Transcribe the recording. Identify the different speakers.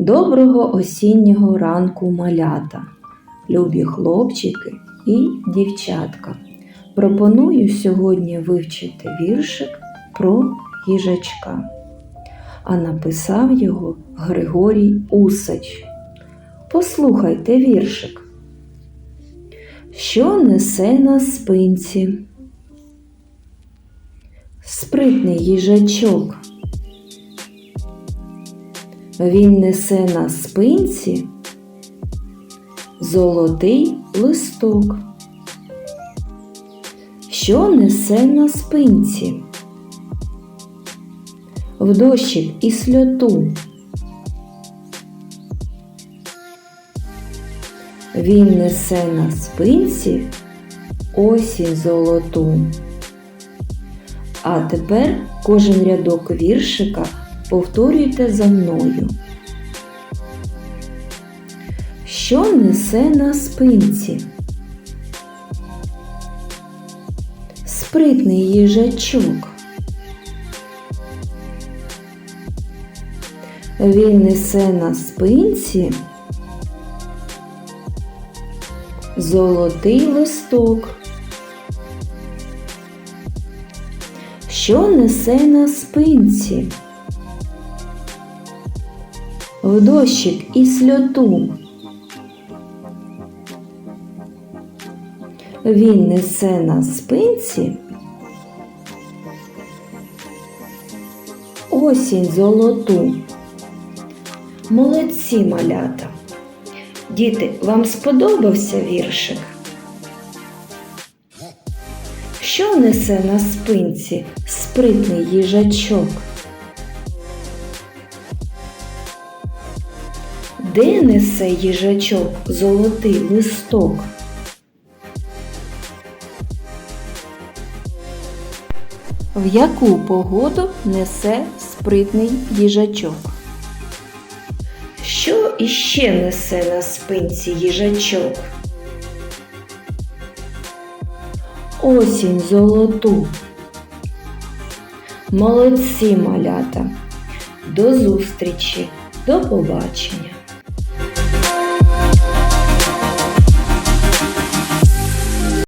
Speaker 1: Доброго осіннього ранку малята, любі хлопчики і дівчатка. Пропоную сьогодні вивчити віршик про їжачка, а написав його Григорій Усач. Послухайте віршик. Що несе на спинці? Спритний їжачок. Він несе на спинці золотий листок. Що несе на спинці? В дощик і сльоту. Він несе на спинці осінь золоту. А тепер кожен рядок віршика повторюйте за мною. Що несе на спинці? Спритний їжачок. Він несе на спинці золотий листок. Що несе на спинці? В дощик і сльоту. Він несе на спинці осінь золоту. Молодці малята. Діти, вам сподобався віршик? Що несе на спинці спритний їжачок? Де несе їжачок золотий листок? В яку погоду несе спритний їжачок? Що іще несе на спинці їжачок? Осінь золоту. Молодці малята. До зустрічі, до побачення.